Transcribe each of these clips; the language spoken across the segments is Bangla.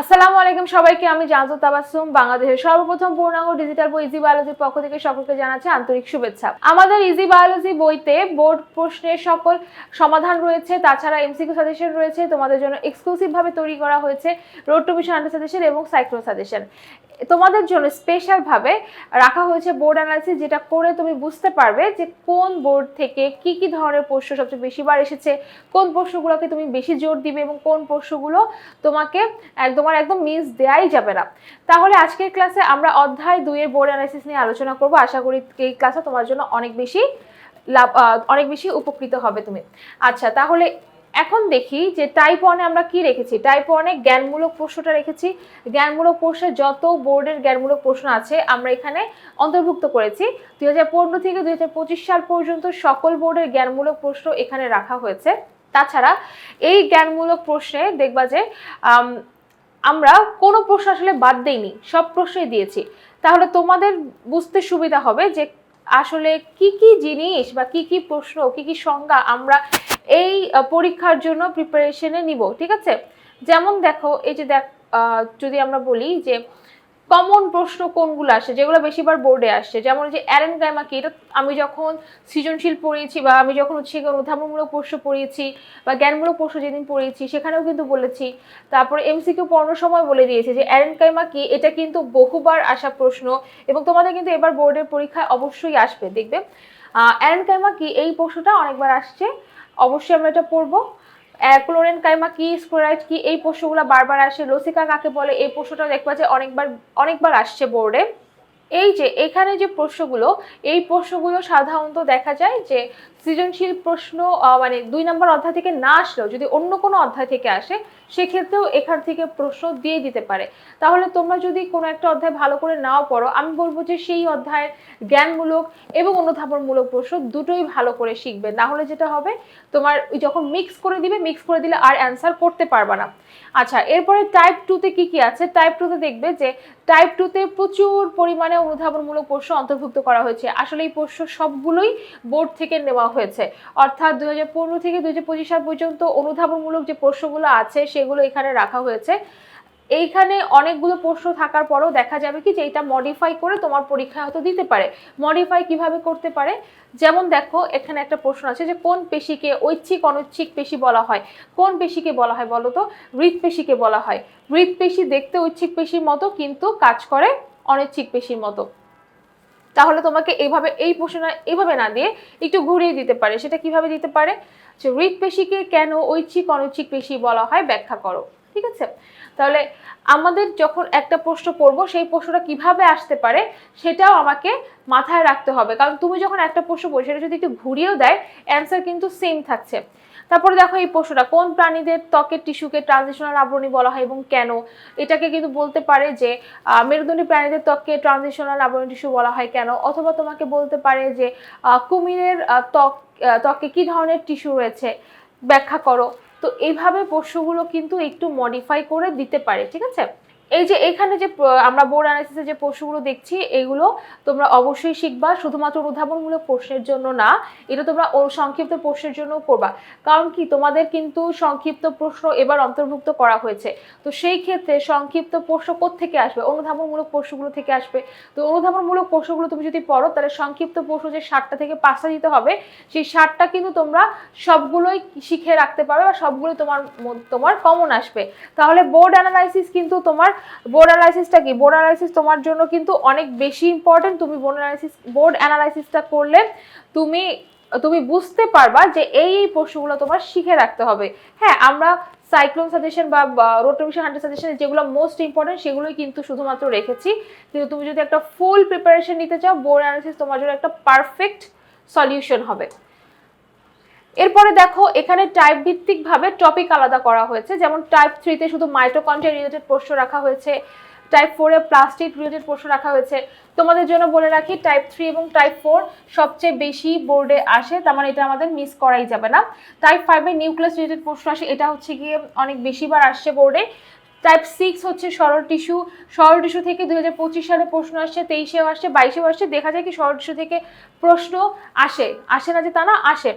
আসসালামু আলাইকুম সবাইকে, আমি জানতো তাবাসুম বাংলাদেশের সর্বপ্রথম পূর্ণাঙ্গ ডিজিটাল বই ইজি বায়োলজির পক্ষ থেকে সকলকে জানাচ্ছি আন্তরিক শুভেচ্ছা। আমাদের ইজি বায়োলজি বইতে বোর্ড প্রশ্নের সকল সমাধান রয়েছে, তাছাড়া এমসিকিউ সাজেশন রয়েছে, তোমাদের জন্য এক্সক্লুসিভভাবে তৈরি করা হয়েছে road to mission under suggestion এবং সাইক্লো সাজেশন তোমাদের জন্য স্পেশাল ভাবে রাখা হয়েছে বোর্ড অ্যানালিসিস যেটা করে তুমি বুঝতে পারবে যে কোন বোর্ড থেকে কি কি ধরনের প্রশ্ন সবচেয়ে বেশিবার এসেছে, কোন প্রশ্নগুলোকে তুমি বেশি জোর দিবে এবং কোন প্রশ্নগুলো তোমাকে এক- তোমার একদম মিস দেয়াই যাবে না। তাহলে আজকের ক্লাসে আমরা অধ্যায় দুইয়ের বোর্ড অ্যানালিসিস নিয়ে আলোচনা করব। আশা করি এই ক্লাসে তোমার জন্য অনেক বেশি লাভ অনেক বেশি উপকৃত হবে তুমি। আচ্ছা তাহলে এখন দেখি যে টাইপ ওয়ানে আমরা কি রেখেছি? টাইপ ওয়ানে জ্ঞানমূলক প্রশ্নটা রেখেছি। জ্ঞানমূলক প্রশ্নে যত বোর্ডের জ্ঞানমূলক প্রশ্ন আছে, আমরা এখানে অন্তর্ভুক্ত করেছি। দুই হাজার পনেরো থেকে দুই হাজার পঁচিশ সাল পর্যন্ত সকল বোর্ডের জ্ঞানমূলক প্রশ্ন এখানে রাখা হয়েছে। তাছাড়া এই জ্ঞানমূলক প্রশ্নে দেখবা যে আমরা কোনো প্রশ্ন আসলে বাদ দেইনি, সব প্রশ্নই দিয়েছি। তাহলে তোমাদের বুঝতে সুবিধা হবে যে আসলে কি কি জিনিস বা কি কি প্রশ্ন, কি কি সংজ্ঞা আমরা এই পরীক্ষার জন্য প্রিপারেশনে নিব, ঠিক আছে? যেমন দেখো, এই যে দেখ যদি আমরা বলি যে কমন প্রশ্ন কোনগুলো আসে, যেগুলো বেশিবার বোর্ডে আসছে যেমন যে অ্যারেন গাইমা কি? এটা আমি যখন সৃজনশীল পড়িয়েছি বা আমি যখন হচ্ছে গিয়ে অনুধাবনমূলক প্রশ্ন পড়িয়েছি বা জ্ঞানমূলক প্রশ্ন যেদিন পড়িয়েছি, সেখানেও কিন্তু বলেছি। তারপরে এমসিকিউ পড়ানোর সময় বলে দিয়েছি যে অ্যারেন কাইমা কি? এটা কিন্তু বহুবার আসা প্রশ্ন এবং তোমাদের কিন্তু এবার বোর্ডের পরীক্ষায় অবশ্যই আসবে, দেখবে? অ্যারেন কাইমা কি? এই প্রশ্নটা অনেকবার আসছে। অবশ্যই আমরা এটা পড়ব। ক্লোরেন, কাইমা, কি স্ক্লোরাইড কি, এই প্রশ্নগুলো বারবার আসে। লসিকা কাকে বলে? এই প্রশ্নটা দেখবা যে অনেকবার অনেকবার আসছে বোর্ডে। এই যে, এখানে যে প্রশ্নগুলো এই প্রশ্নগুলো সাধারণত দেখা যায় যে সৃজনশীল প্রশ্ন মানে দুই নম্বর অধ্যায় থেকে না আসলেও যদি অন্য কোনো অধ্যায় থেকে আসে, সেক্ষেত্রেও এখান থেকে প্রশ্ন দিয়ে দিতে পারে। তাহলে তোমরা যদি কোনো একটা অধ্যায় ভালো করে নাও পড়ো, আমি বলব যে সেই অধ্যায়ের জ্ঞানমূলক এবং অনুধাবনমূলক প্রশ্ন দুটোই ভালো করে শিখবে। না হলে যেটা হবে, তোমার যখন মিক্স করে দিবে মিক্স করে দিলে আর অ্যান্সার করতে পারবে না। আচ্ছা এরপরে টাইপ টুতে কি কি আছে? টাইপ টুতে দেখবে যে টাইপ টুতে প্রচুর পরিমাণে অনুধাবনমূলক প্রশ্ন অন্তর্ভুক্ত করা হয়েছে। আসলে এই প্রশ্ন সবগুলোই বোর্ড থেকে নেওয়া হয়েছে। অর্থাৎ দু হাজার পনেরো থেকে দু হাজার পঁচিশ সাল পর্যন্ত অনুধাবনমূলক যে প্রশ্নগুলো আছে, সেগুলো এখানে রাখা হয়েছে। এইখানে অনেকগুলো প্রশ্ন থাকার পরেও দেখা যাবে কি যে এটা মডিফাই করে তোমার পরীক্ষা হয়তো দিতে পারে। মডিফাই কীভাবে করতে পারে? যেমন দেখো, এখানে একটা প্রশ্ন আছে যে কোন পেশিকে ঐচ্ছিক অনৈচ্ছিক পেশি বলা হয়? কোন পেশিকে বলা হয় বলো তো? হৃদপেশিকে বলা হয়। হৃদপেশি দেখতে ঐচ্ছিক পেশির মতো, কিন্তু কাজ করে অনৈচ্ছিক পেশির মতো। তাহলে তোমাকে এইভাবে, এই প্রশ্নটা এইভাবে না দিয়ে একটু ঘুরিয়ে দিতে পারে। সেটা কীভাবে দিতে পারে? যে হৃদপেশিকে কেন ঐচ্ছিক, অনৈচ্ছিক পেশি বলা হয়? ব্যাখ্যা করো। ঠিক আছে? তাহলে আমাদের যখন একটা প্রশ্ন পড়ব, সেই প্রশ্নটা কীভাবে আসতে পারে সেটাও আমাকে মাথায় রাখতে হবে। কারণ তুমি যখন একটা প্রশ্ন পড়ো সেটা যদি একটু ঘুরিয়েও দেয় অ্যান্সার কিন্তু সেম থাকছে। তারপরে দেখো এই প্রশ্নটা কোন প্রাণীদের ত্বকের টিস্যুকে ট্রানজিশনাল আবরণী বলা হয় এবং কেন? এটাকে কিন্তু বলতে পারে যে মেরুদণ্ডী প্রাণীদের ত্বককে ট্রানজিশনাল আবরণী টিস্যু বলা হয় কেন? অথবা তোমাকে বলতে পারে যে কুমিরের ত্বক ত্বকে কি ধরনের টিস্যু রয়েছে? ব্যাখ্যা করো। তো এইভাবে প্রশ্নগুলো কিন্তু একটু মডিফাই করে দিতে পারে, ঠিক আছে? এই যে এখানে যে আমরা বোর্ড অ্যানালিসিসে যে প্রশ্নগুলো দেখছি, এগুলো তোমরা অবশ্যই শিখবা। শুধুমাত্র উদ্ভাবনমূলক প্রশ্নের জন্য না, এটা তোমরা সংক্ষিপ্ত প্রশ্নের জন্য করবা। কারণ কি, তোমাদের কিন্তু সংক্ষিপ্ত প্রশ্ন এবার অন্তর্ভুক্ত করা হয়েছে। তো সেই ক্ষেত্রে সংক্ষিপ্ত প্রশ্ন থেকে আসবে? অনুধাবনমূলক প্রশ্নগুলো থেকে আসবে। তো অনুধাবনমূলক প্রশ্নগুলো তুমি যদি পড়ো, তাহলে সংক্ষিপ্ত প্রশ্ন যে ষাটটা থেকে পাঁচটা দিতে হবে, সেই ষাটটা কিন্তু তোমরা সবগুলোই শিখে রাখতে পারবে বা সবগুলোই তোমার তোমার কমন আসবে। তাহলে বোর্ড অ্যানালাইসিস কিন্তু তোমার বোর্ড অ্যানালাইসিসটা কি? বোর্ড অ্যানালাইসিস তোমার জন্য কিন্তু অনেক বেশি ইম্পর্টেন্ট তুমি বোর্ড অ্যানালাইসিস বোর্ড অ্যানালাইসিসটা করলে তুমি তুমি বুঝতে পারবা যে এই এই প্রশ্নগুলো তোমার শিখে রাখতে হবে। হ্যাঁ আমরা সাইক্লোন সাজেশন বা রোটোমিশন হান্ড্রেড সাজেশন যেগুলো মোস্ট ইম্পর্টেন্ট সেগুলোই কিন্তু শুধুমাত্র রেখেছি। কিন্তু তুমি যদি একটা ফুল প্রিপারেশন নিতে চাও বোর্ড অ্যানালাইসিস তোমার জন্য একটা পারফেক্ট সলিউশন হবে। এরপরে দেখো, এখানে টাইপ ভিত্তিক ভাবে টপিক আলাদা করা হয়েছে। যেমন টাইপ থ্রিতে শুধু মাইটোকন্ড্রিয়া রিলেটেড প্রশ্ন রাখা হয়েছে টাইপ ফোরে প্লাস্টিক রিলেটেড প্রশ্ন রাখা হয়েছে। তোমাদের জন্য বলে রাখি টাইপ থ্রি এবং টাইপ ফোর সবচেয়ে বেশি বোর্ডে আসে, তার মানে এটা আমাদের মিস করাই যাবে না। টাইপ ফাইভে নিউক্লিয়াস রিলেটেড প্রশ্ন আসে, এটা হচ্ছে গিয়ে অনেক বেশিবার আসছে বোর্ডে টাইপ সিক্স হচ্ছে সরল টিস্যু সরল টিস্যু থেকে দুই হাজার পঁচিশ সালে প্রশ্ন আসছে, তেইশেও আসছে, বাইশেও আসছে, দেখা যায় কি সরল টিস্যু থেকে প্রশ্ন আসে আসে না যে তা না, আসে।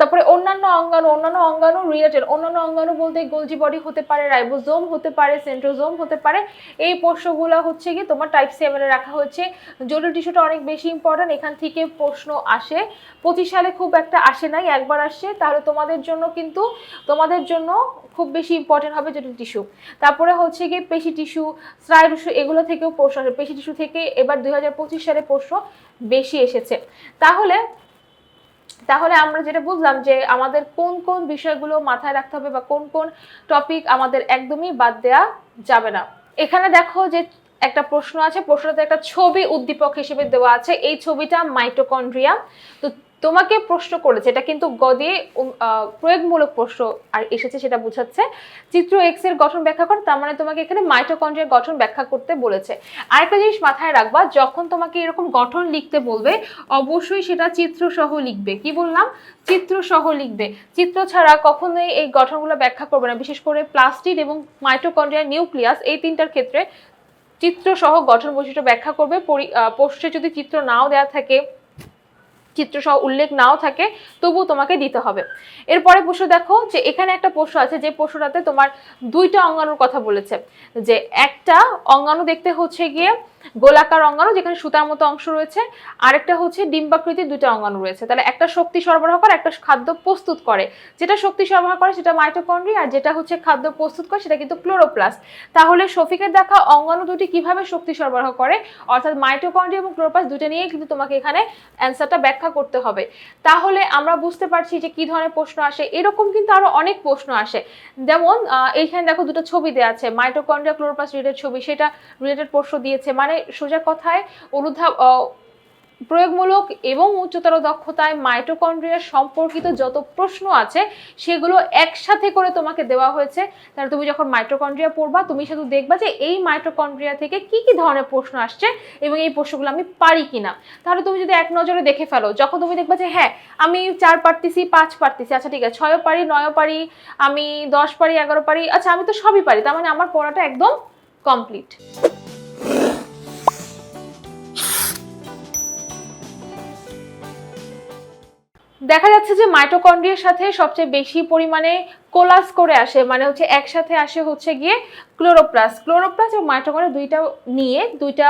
তারপরে অন্যান্য অঙ্গাণু অন্যান্য অঙ্গাণু রিলেটেড অন্যান্য অঙ্গাণু বলতে গোলজি বডি হতে পারে রাইবোজোম হতে পারে সেন্ট্রোজোম হতে পারে। এই প্রশ্নগুলো হচ্ছে কি, তোমার টাইপ সেভেনে রাখা হচ্ছে জটিল টিস্যুটা অনেক বেশি ইম্পর্টেন্ট এখান থেকে প্রশ্ন আসে। পঁচিশ সালে খুব একটা আসে নাই, একবার আসছে। তাহলে তোমাদের জন্য কিন্তু, তোমাদের জন্য খুব বেশি ইম্পর্টেন্ট হবে জটিল টিস্যু তারপরে হচ্ছে গিয়ে পেশি টিস্যু স্নায়ু টিস্যু এগুলো থেকেও প্রশ্ন আসে। পেশি টিস্যু থেকে এবার দুই হাজার পঁচিশ সালে প্রশ্ন বেশি এসেছে। তাহলে তাহলে আমরা যেটা বুঝলাম যে আমাদের কোন কোন বিষয়গুলো মাথায় রাখতে হবে বা কোন কোন টপিক আমাদের একদমই বাদ দেয়া যাবে না। এখানে দেখো যে একটা প্রশ্ন আছে প্রশ্নটাতে একটা ছবি উদ্দীপক হিসেবে দেওয়া আছে। এই ছবিটা মাইটোকন্ড্রিয়া তো তোমাকে প্রশ্ন করেছে এটা কিন্তু গদে প্রয়োগমূলক প্রশ্ন আর এসেছে সেটা বোঝাচ্ছে। চিত্র এক্সের গঠন ব্যাখ্যা কর তার মানে তোমাকে এখানে মাইটোকন্ড্রিয়ার গঠন ব্যাখ্যা করতে বলেছে। আরেকটা জিনিস মাথায় রাখবা যখন তোমাকে এরকম গঠন লিখতে বলবে অবশ্যই সেটা চিত্র সহ লিখবে। কি বললাম? চিত্র সহ লিখবে। চিত্র ছাড়া কখনোই এই গঠনগুলো ব্যাখ্যা করবে না। বিশেষ করে প্লাস্টিড এবং মাইটোকন্ড্রিয়া নিউক্লিয়াস এই তিনটার ক্ষেত্রে চিত্র সহ গঠন বৈশিষ্ট্য ব্যাখ্যা করবে। আহ, যদি চিত্র নাও দেওয়া থাকে চিত্র সহ উল্লেখ নাও থাকে, তবু তোমাকে দিতে হবে। এরপরে প্রশ্ন দেখো যে এখানে একটা প্রশ্ন আছে, যে প্রশ্নটাতে তোমার দুইটা অঙ্গাণুর কথা বলেছে। যে একটা অঙ্গাণু দেখতে হচ্ছে গিয়ে গোলাকার অঙ্গাণু, যেখানে সুতার মতো অংশ রয়েছে। আরেকটা হচ্ছে ডিম্বাকৃতির দুইটা অঙ্গাণু রয়েছে। তাহলে একটা শক্তি সরবরাহ করে, একটা খাদ্য প্রস্তুত করে। যেটা শক্তি সরবরাহ করে সেটা মাইটোকন্ড্রি আর যেটা হচ্ছে খাদ্য প্রস্তুত করে সেটা কিন্তু ক্লোরোপ্লাস্ট তাহলে শফিকের দেখা অঙ্গাণু দুটি কীভাবে শক্তি সরবরাহ করে? অর্থাৎ মাইটোকন্ড্রি এবং ক্লোরোপ্লাস্ট দুটো নিয়ে কিন্তু তোমাকে এখানে অ্যান্সারটা ব্যাখ্যা করতে হবে। তাহলে আমরা বুঝতে পারছি যে কি ধরনের প্রশ্ন আসে। এরকম কিন্তু আরও অনেক প্রশ্ন আসে। যেমন এইখানে দেখো দুটো ছবি দেওয়া আছে। মাইটোকন্ড্রিয়া ক্লোরোপ্লাস্ট রিলেটেড ছবি, সেটা রিলেটেড প্রশ্ন দিয়েছে। মানে সোজা কথায় অনুধাব প্রয়োগমূলক এবং উচ্চতর দক্ষতায় মাইটোকন্ড্রিয়া সম্পর্কিত যত প্রশ্ন আছে, সেগুলো একসাথে করে তোমাকে দেওয়া হয়েছে। তাহলে তুমি যখন মাইটোকন্ড্রিয়া পড়বা, তুমি শুধু দেখবা যে এই মাইটোকন্ড্রিয়া থেকে কি কি ধরনের প্রশ্ন আসছে এবং এই প্রশ্নগুলো আমি পারি কিনা। তাহলে তুমি যদি এক নজরে দেখে ফেলো, যখন তুমি দেখবা যে হ্যাঁ আমি চার পারতেছি, পাঁচ পারতেছি আচ্ছা ঠিক আছে, ছয়ও পারি, নয়ও পারি, আমি দশ পারি, এগারো পারি আচ্ছা আমি তো সবই পারি, তার মানে আমার পড়াটা একদম কমপ্লিট দেখা যাচ্ছে যে মাইটোকন্ড্রিয়ার সাথে সবচেয়ে বেশি পরিমাণে কোলাস করে আসে মানে হচ্ছে একসাথে আসে হচ্ছে গিয়ে ক্লোরোপ্লাস ক্লোরোপ্লাস এবং মাইটোকন্ড্রিয়া দুইটা নিয়ে, দুইটা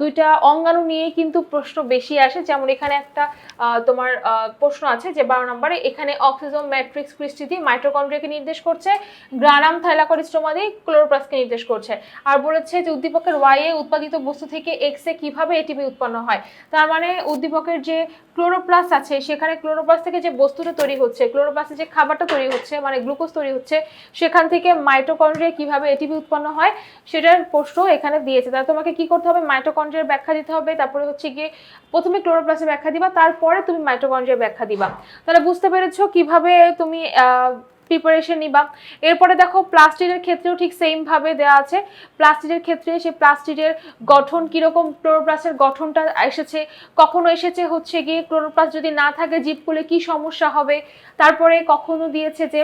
দুইটা অঙ্গাণু নিয়ে কিন্তু প্রশ্ন বেশি আসে। যেমন এখানে একটা তোমার প্রশ্ন আছে যে বারো নম্বরে, এখানে অক্সিজম ম্যাট্রিক্স পৃষ্ঠিতি মাইটোকন্ড্রিয়াকে নির্দেশ করছে, গ্রানাম থাইলাকরিস্টোমাদি ক্লোরোপ্লাসকে নির্দেশ করছে। আর বলেছে যে উদ্দীপকের ওয়াই এ উৎপাদিত বস্তু থেকে এক্স কীভাবে এটিপি উৎপন্ন হয়। তার মানে উদ্দীপকের যে ক্লোরোপ্লাস আছে, সেখানে ক্লোরোপ্লাস থেকে যে বস্তুটা তৈরি হচ্ছে ক্লোরোপ্লাসে যে খাবারটা তৈরি হচ্ছে মানে গ্লুকোজ তৈরি হচ্ছে, সেখান থেকে মাইটোকন্ড্রিয়া কীভাবে এটিপি উৎপন্ন হয়, সেটার প্রশ্ন এখানে দিয়েছে। তাহলে তোমাকে কি করতে হবে? মাইটোকন্ড্রিয়ার ব্যাখ্যা দিতে হবে, তারপরে হচ্ছে গিয়ে প্রথমে ক্লোরোপ্লাসের ব্যাখ্যা দিবা, তারপরে তুমি মাইটোকন্ড্রিয়ার ব্যাখ্যা দিবা। তাহলে বুঝতে পেরেছ কীভাবে তুমি প্রিপারেশন নিবা। এরপরে দেখো প্লাস্টিকের ক্ষেত্রেও ঠিক সেম ভাবে দেওয়া আছে। প্লাস্টিকের ক্ষেত্রে সেই প্লাস্টিকের গঠন কীরকম, ক্লোরোপ্লাস্টের গঠনটা এসেছে, কখনো এসেছে হচ্ছে গিয়ে ক্লোরোপ্লাস্ট যদি না থাকে জীব করলে কি সমস্যা হবে? তারপরে কখনো দিয়েছে যে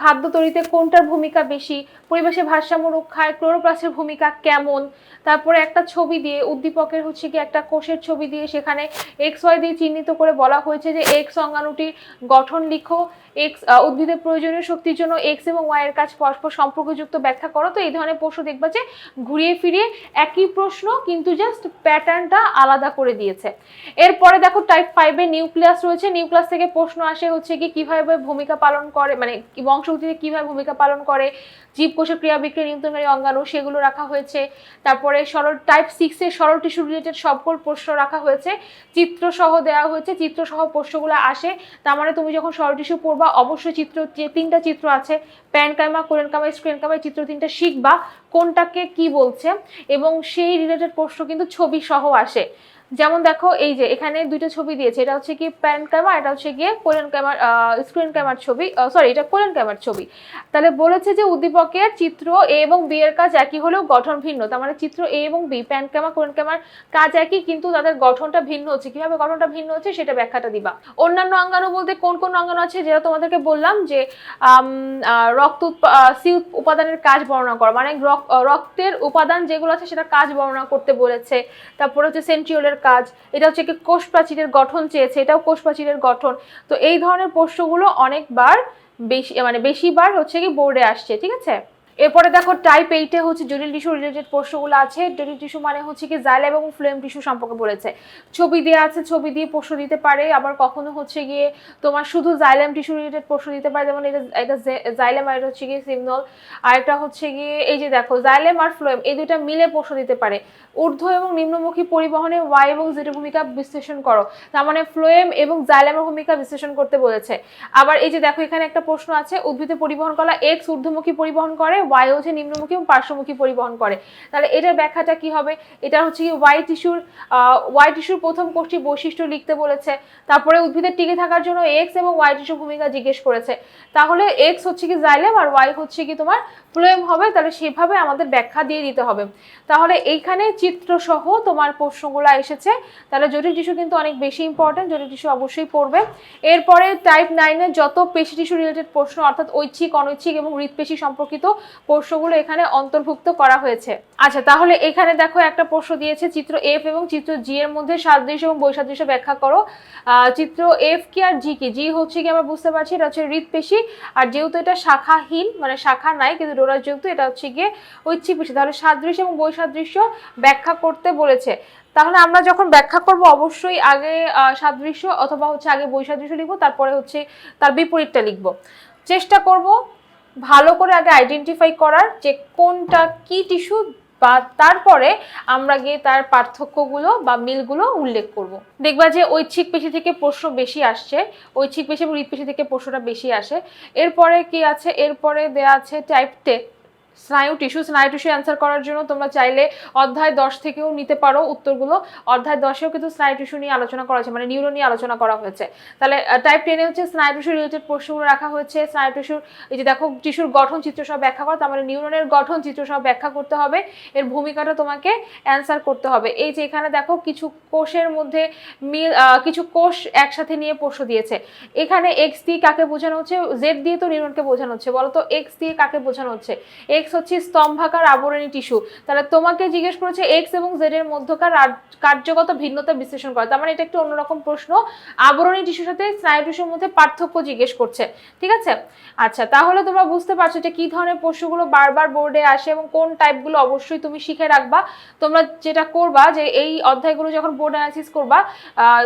খাদ্য তৈরিতে কোনটার ভূমিকা বেশি, পরিবেশে ভারসাম্য রক্ষায় ক্লোরোপ্লাস্টের ভূমিকা কেমন? তারপরে একটা ছবি দিয়ে, উদ্দীপকের হচ্ছে কি একটা কোষের ছবি দিয়ে সেখানে এক্স ওয়াই দিয়ে চিহ্নিত করে বলা হয়েছে যে এক্স অঙ্গাণুটির গঠন লিখো এক্স উদ্ভিদের প্রয়োজনীয় শক্তির জন্য এক্স এবং ওয়াই এর কাজ পরস্পর সম্পর্কযুক্ত ব্যাখ্যা করো। তো এই ধরনের প্রশ্ন দেখবা যে ঘুরিয়ে ফিরিয়ে একই প্রশ্ন কিন্তু জাস্ট প্যাটার্নটা আলাদা করে দিয়েছে। এরপরে দেখো টাইপ ফাইভে নিউক্লিয়াস রয়েছে। নিউক্লিয়াস থেকে প্রশ্ন আসে হচ্ছে কি, কীভাবে ভূমিকা পালন করে মানে বংশগতিতে কীভাবে ভূমিকা পালন করে? জীবকোষের ক্রিয়া বিক্রিয়া নিয়ন্ত্রণকারী অঙ্গাণু সেগুলো রাখা হয়েছে। তারপরে সরল টাইপ সিক্সের সরল টিস্যু রিলেটেড সকল প্রশ্ন রাখা হয়েছে। চিত্র সহ দেওয়া হয়েছে। চিত্র সহ প্রশ্নগুলো আসে। তার মানে তুমি যখন সরল টিস্যু পড়বা, অবশ্যই চিত্র যে তিনটা চিত্র আছে। প্যান কাইমা কোরেন কামাই স্ক্রিন কামা চিত্র তিনটা শিখবা। কোনটাকে কি বলছে এবং সেই রিলেটেড প্রশ্ন কিন্তু ছবি সহ আসে। যেমন দেখো এই যে এখানে দুইটা ছবি দিয়েছে এটা হচ্ছে কি প্যান ক্যামা এটা হচ্ছে গিয়ে কোরিয়ান ক্যামার স্ক্রিন ক্যামার ছবি সরি এটা কোরিয়ান ক্যামার ছবি। তাহলে বলেছে যে উদ্দীপকের চিত্র এ এবং বি এর কাজ একই হলেও গঠন ভিন্ন। তার মানে চিত্র এ এবং বি প্যান ক্যামা কোরিয়ান ক্যামার কাজ একই কিন্তু তাদের গঠনটা ভিন্ন হচ্ছে। কীভাবে গঠনটা ভিন্ন হচ্ছে সেটা ব্যাখ্যাটা দিবা। অন্যান্য অঙ্গাণু বলতে কোন কোন অঙ্গাণু আছে যেটা তোমাদেরকে বললাম যে রক্ত সি উপাদানের কাজ বর্ণনা করা। মানে রক- আহ, রক্তের উপাদান যেগুলো আছে সেটা কাজ বর্ণনা করতে বলেছে। তারপরে হচ্ছে সেন্ট্রিওলের কাজ, এটা হচ্ছে কি কোষ প্রাচীরের গঠন চেয়েছে, এটাও কোষ প্রাচীরের গঠন। তো এই ধরনের প্রশ্নগুলো অনেকবার বেশি মানে বেশিবার হচ্ছে কি বোর্ডে আসছে, ঠিক আছে? এরপরে দেখো টাইপ এইটে হচ্ছে জটিল টিস্যু রিলেটেড প্রশ্নগুলো আছে। জটিল টিস্যু মানে হচ্ছে কি জাইলাম এবং ফ্লেম টিস্যু সম্পর্কে বলেছে। ছবি দেওয়া আছে, ছবি দিয়ে প্রশ্ন দিতে পারে। আবার কখনো হচ্ছে গিয়ে তোমার শুধু জাইলাম টিস্যু রিলেটেড প্রশ্ন দিতে পারে, যেমন এটা এটা জাইলাম আর এটা হচ্ছে গিয়ে সিগনল আর একটা হচ্ছে গিয়ে এই যে দেখো জাইলাম আর ফ্লোয়েম এই দুইটা মিলে প্রশ্ন দিতে পারে। ঊর্ধ্ব এবং নিম্নমুখী পরিবহনে ওয়াই এবং জেটের ভূমিকা বিশ্লেষণ করো। তার মানে ফ্লোয়েম এবং জাইলামের ভূমিকা বিশ্লেষণ করতে বলেছে। আবার এই যে দেখো, এখানে একটা প্রশ্ন আছে উদ্ভিদে পরিবহন করা এক্স ঊর্ধ্বমুখী পরিবহন করে ওয়াই হচ্ছে নিম্নমুখী এবং পার্শ্বমুখী পরিবহন করে। তাহলে এটার ব্যাখ্যাটা কি হবে? এটা হচ্ছে কি ওয়াই টিস্যুর ওয়াই টিস্যুর প্রথম কোষটি বৈশিষ্ট্য লিখতে বলেছে। তারপরে উদ্ভিদের টিকে থাকার জন্য এক্স এবং ওয়াই টিস্যুর ভূমিকা জিজ্ঞেস করেছে। তাহলে এক্স হচ্ছে কি জাইলেম আর ওয়াই হচ্ছে কি তোমার ফ্লোয়েম হবে, তাহলে সেভাবে আমাদের ব্যাখ্যা দিয়ে দিতে হবে। তাহলে এইখানে চিত্র সহ তোমার প্রশ্নগুলো এসেছে। তাহলে জটিল টিস্যু কিন্তু অনেক বেশি ইম্পর্টেন্ট জটিল টিস্যু অবশ্যই পড়বে। এরপরে টাইপ নাইনের যত পেশি টিস্যু রিলেটেড প্রশ্ন, অর্থাৎ ঐচ্ছিক, অনৈচ্ছিক এবং হৃদপেশি সম্পর্কিত প্রশ্নগুলো এখানে অন্তর্ভুক্ত করা হয়েছে। আচ্ছা তাহলে এখানে দেখো একটা প্রশ্ন দিয়েছে, চিত্র এফ এবং চিত্র জি এর মধ্যে সাদৃশ্য এবং বৈসাদৃশ্য ব্যাখ্যা করো। চিত্র এফ কি আর জি কি? জি হচ্ছে কি আমরা বুঝতে পারছি, এটা হচ্ছে হৃদপেশি আর যেহেতু এটা শাখাহীন মানে শাখা নাই, কিন্তু ডোরার যেহেতু এটা হচ্ছে গিয়ে ঐচ্ছিক তাহলে সাদৃশ্য এবং বৈসাদৃশ্য ব্যাখ্যা করতে বলেছে। তাহলে আমরা যখন ব্যাখ্যা করব, অবশ্যই আগে সাদৃশ্য অথবা হচ্ছে আগে বৈসাদৃশ্য লিখব, তারপরে হচ্ছে তার বিপরীতটা লিখব। চেষ্টা করব ভালো করে আগে আইডেন্টিফাই করার যে কোনটা কি টিস্যু বা তারপরে আমরা গিয়ে তার পার্থক্যগুলো বা মিলগুলো উল্লেখ করব। দেখবা যে ঐচ্ছিক পেশি থেকে প্রশ্ন বেশি আসছে ঐচ্ছিক পেশি এবং হৃদপেশি থেকে প্রশ্নটা বেশি আসে। এরপরে কি আছে? এরপরে দেয়া আছে টাইপ টে স্নায়ু, টিস্যু স্নায়ু টিস্যু অ্যান্সার করার জন্য তোমরা চাইলে অধ্যায় দশ থেকেও নিতে পারো উত্তরগুলো। অধ্যায় দশেও কিন্তু স্নায়ু টিস্যু নিয়ে আলোচনা করা হয়েছে মানে নিউরো নিয়ে আলোচনা করা হয়েছে। তাহলে টাইপ টেনে হচ্ছে স্নায়ু টিস্যু রিলেটেড প্রশ্নগুলো রাখা হয়েছে। স্নায়ু টিস্যুর এই যে দেখো, টিস্যুর গঠন চিত্র সব ব্যাখ্যা করো, তার মানে নিউরনের গঠন চিত্র সব ব্যাখ্যা করতে হবে। এর ভূমিকাটা তোমাকে অ্যান্সার করতে হবে। এই যে এখানে দেখো, কিছু কোষের মধ্যে মিল কিছু কোষ একসাথে নিয়ে প্রশ্ন দিয়েছে। এখানে এক্স দিয়ে কাকে বোঝানো হচ্ছে? জেড দিয়ে তো নিউরনকে বোঝানো হচ্ছে, বলো তো এক্স দিয়ে কাকে বোঝানো হচ্ছে? এক্স হচ্ছে স্তম্ভাকার আবরণী টিস্যু। তাহলে তোমাকে জিজ্ঞেস করেছে এক্স এবং জেড এর মধ্যকার কার্যগত ভিন্নতা বিশ্লেষণ করা। তার মানে এটা একটু অন্যরকম প্রশ্ন। আবরণী টিস্যুর সাথে স্নায়ু টিস্যুর মধ্যে পার্থক্য জিজ্ঞেস করছে। ঠিক আছে? আচ্ছা তাহলে তোমরা বুঝতে পারছ যে কি ধরনের প্রশ্নগুলো বারবার বোর্ডে আসে এবং কোন টাইপগুলো অবশ্যই তুমি শিখে রাখবা। তোমরা যেটা করবা যে এই অধ্যায়গুলো যখন বোর্ড অ্যানালিসিস করবা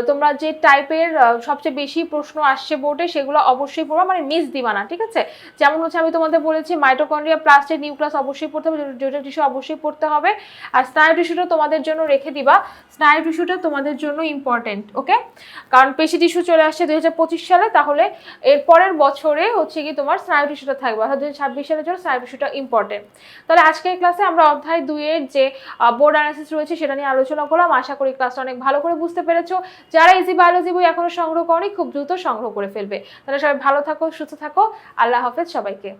তোমরা যে টাইপের সবচেয়ে বেশি প্রশ্ন আসছে বোর্ডে সেগুলো অবশ্যই পড়বা মানে মিস দিবা না। ঠিক আছে? যেমন হচ্ছে আমি তোমাদের বলেছি মাইটোকন্ড্রিয়া প্লাস্টেড নিউক্লাস অবশ্যই পড়তে হবে জটিল টিস্যু অবশ্যই পড়তে হবে। আর স্নায়ু টিস্যুটা তোমাদের জন্য রেখে দিবা। স্নায়ু টিস্যুটা তোমাদের জন্য ইম্পর্টেন্ট ওকে কারণ পেশি টিস্যু চলে আসছে দু হাজার পঁচিশ সালে, তাহলে এর পরের বছরে হচ্ছে কি তোমার স্নায়ু টিস্যুটা থাকবে। অর্থাৎ ছাব্বিশ সালের জন্য স্নায়ু টিস্যুটা ইম্পর্টেন্ট তাহলে আজকের ক্লাসে আমরা অধ্যায় দুইয়ের যে বোর্ড অ্যানালিসিস রয়েছে সেটা নিয়ে আলোচনা করলাম। আশা করি ক্লাসটা অনেক ভালো করে বুঝতে পেরেছ। যারা ইজি বায়োলজি বই এখনও সংগ্রহ করনি, খুব দ্রুত সংগ্রহ করে ফেলবে। তাহলে সবাই ভালো থাকো, সুস্থ থাকো। আল্লাহ হাফেজ সবাইকে।